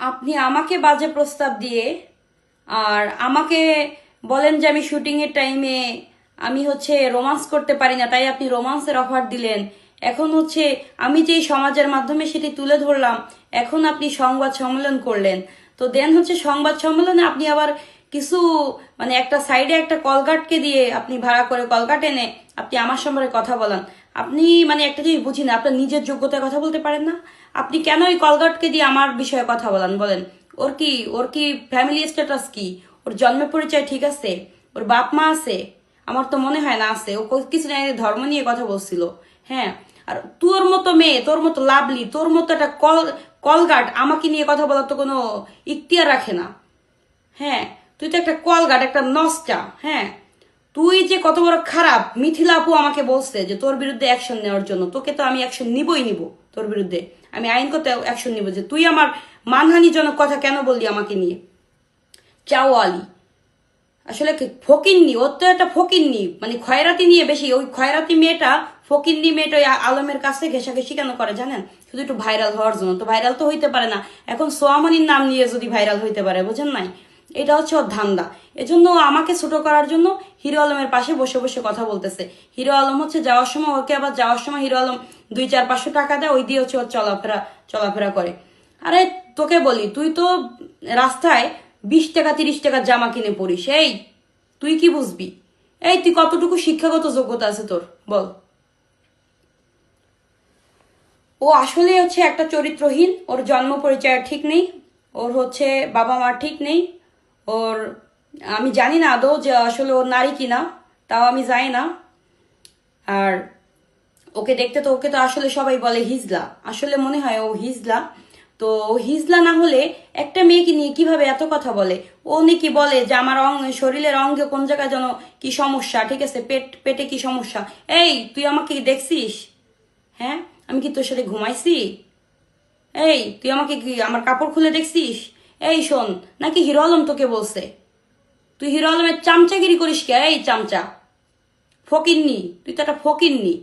আপনি আমাকে বাজে প্রস্তাব দিয়ে আর আমাকে বলেন যে আমি শুটিংয়ের টাইমে আমি হচ্ছে রোমান্স করতে পারি না, তাই আপনি রোমান্সের অফার দিলেন। এখন হচ্ছে আমি যেই সমাজের মাধ্যমে সেটি তুলে ধরলাম, এখন আপনি সংবাদ সম্মেলন করলেন। তো দেন হচ্ছে সংবাদ সম্মেলনে আপনি আবার কিছু মানে একটা সাইডে একটা কলগাটকে দিয়ে আপনি ভাড়া করে কলগাট এনে আপনি আমার সম্পর্কে কথা বলেন। আপনি মানে একটা জিনিস বুঝি না আপনার নিজের যোগ্যতায় কথা বলতে পারেন না। আপনি কেন ওই কলগাটকে দিয়ে আমার বিষয়ে কথা বলেন বলেন? ওর কি ওর কি ফ্যামিলি স্ট্যাটাস কি? ওর জন্ম পরিচয় ঠিক আছে? ওর বাপ মা আছে? আমার তো মনে হয় না আছে। ও কিছু না ধর্ম নিয়ে কথা বলছিল। হ্যাঁ আর তোর মতো মেয়ে, তোর মতো লাভলি, তোর মতো একটা কল, কলগাট আমাকে নিয়ে কথা বলার তো কোনো ইখতিয়ার রাখে না। হ্যাঁ তুই তো একটা কলগাট, একটা নষ্টা। হ্যাঁ তুই যে কত বড় খারাপ, মিথিলা আপু আমাকে বলছে যে তোর বিরুদ্ধে অ্যাকশন নেওয়ার জন্য, তোকে তো আমি অ্যাকশন নিবই নিব তোর বিরুদ্ধে। আমি আইনগত অ্যাকশন নিব যে তুই আমার মানহানিজনক কথা কেন বললি আমাকে নিয়ে? চাওয়ালি আসলে ফকিন্নি? ওর তো একটা ফকিন্নি মানে খয়রাতি নিয়ে বেশি। ওই খয়রাতি মেয়েটা, ফকিন্নি মেয়েটা ওই আলমের কাছে ঘেঁষাঘেঁষি কেন করে জানেন? শুধু একটু ভাইরাল হওয়ার জন্য। তো ভাইরাল তো হইতে পারে না। এখন সোয়ামনির নাম নিয়ে যদি ভাইরাল হইতে পারে, বুঝেন নাই? এটা হচ্ছে ওর ধান্দা। এজন্য আমাকে ছোট করার জন্য হিরো আলমের পাশে বসে বসে কথা বলতেছে। হিরো আলম হচ্ছে যাওয়ার সময় ওকে আবার যাওয়ার সময় হিরো আলম দুই, চার, পাঁচশো টাকা দেয়, ওই দিয়ে হচ্ছে ওর চলাফেরা চলাফেরা করে। আরে তোকে বলি, তুই তো রাস্তায় বিশ টাকা, তিরিশ টাকার জামা কিনে পড়িস, এই তুই কি বুঝবি? এই তুই কতটুকু শিক্ষাগত যোগ্যতা আছে তোর, বল। ও আসলে হচ্ছে একটা চরিত্রহীন, ওর জন্ম পরিচয় ঠিক নেই, ওর হচ্ছে বাবা মা ঠিক নেই ওর, আমি জানি না আদৌ যে আসলে ওর নারী কিনা, তাও আমি যাই না। আর ওকে দেখতে তো, ওকে তো আসলে সবাই বলে হিজলা। আসলে মনে হয় ও হিজলা। তো ও হিজলা না হলে একটা মেয়েকে নিয়ে কীভাবে এত কথা বলে? ও নাকি বলে যে আমার অঙ্গ শরীরের অঙ্গে কোন জায়গায় যেন কি সমস্যা, ঠিক আছে? পেট, পেটে কি সমস্যা? এই, তুই আমাকে দেখছিস? হ্যাঁ? আমি কি তোর সাথে ঘুমাইছি? এই, তুই আমাকে কি আমার কাপড় খুলে দেখছিস? এই শোন, নাকি হিরো আলম তোকে বলছে? তুই হিরো আলমের চামচাগিরি করিস কে? এই চামচা। ফকিননি, তুই তো একটা ফকিননি।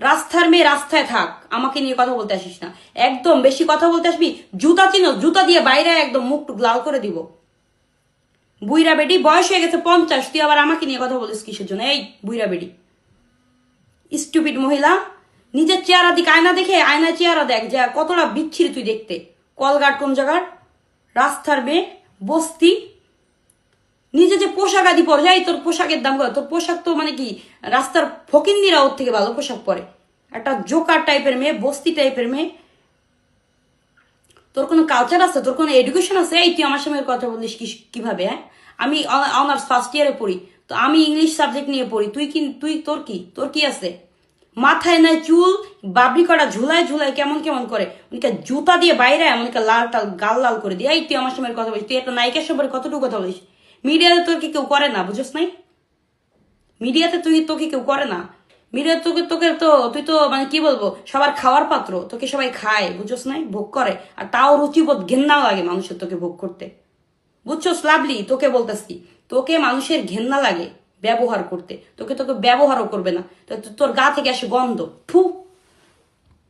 রাস্তার মেয়ে রাস্তায় থাক, আমাকে নিয়ে কথা বলতে আসিস না। একদম বেশি কথা বলতে আসবি, জুতা চিনো, জুতা দিয়ে বাইরে একদম মুখ টুক লাল করে দিব। বুইরা বেডি বয়স হয়ে গেছে পঞ্চাশ, তুই আবার আমাকে নিয়ে কথা বলিস কিসের জন্য? এই বুইরা বেডি স্টুপিড মহিলা, নিজের চেহারা দিকে, আয়না দেখে আয়না চেহারা দেখ, যা, কতটা বিচ্ছিরি তুই দেখতে। কলগাট কোন জায়গার? রাস্তার মেয়ে বস্তি। নিজে যে পোশাক আদি পরে, যাই তোর পোশাকের দাম কত? তোর পোশাক তো মানে কি, রাস্তার ফকিন্দিরা ওর থেকে ভালো পোশাক পরে। একটা জোকার টাইপের মেয়ে, বস্তি টাইপের মেয়ে। তোর কোনো কালচার আছে? তোর কোনো এডুকেশন আছে? এই তুই আমার সঙ্গে কথা বলিস কি কীভাবে হ্যাঁ? আমি অনার্স ফার্স্ট ইয়ারে পড়ি। তো আমি ইংলিশ সাবজেক্ট নিয়ে পড়ি। তুই কি তুই তোর কি? তোর কি আছে? মাথায় নাই চুল, বাবরি করা ঝুলায় ঝুলায় কেমন কেমন করে। উনিকে জুতা দিয়ে বাইরে এমনকে লাল টাল, গাল লাল করে দিয়ে এই তুই আমার সঙ্গে কথা বলিস, তুই একটা নায়িকার সম্পর্কে কতটুকু কথা বলিস? মিডিয়াতে তোর কি কেউ করে না বুঝছ নাই? মিডিয়াতে তুই তোকে কেউ করে না? মিডিয়া তোকে তোকে তো, তুই তো মানে কি বলব, সবার খাওয়ার পাত্র। তোকে সবাই খায় বুঝছস নাই? ভোগ করে। আর তাও রুচিবোধ ঘেন্নাও লাগে মানুষের তোকে ভোগ করতে। বুঝছস লাভলি, তোকে বলতেছি, তোকে মানুষের ঘেন্না লাগে। ব্যবহার করতে। তোকে তোকে ব্যবহারও করবে না। তোর গা থেকে আসে গন্ধ। ফু।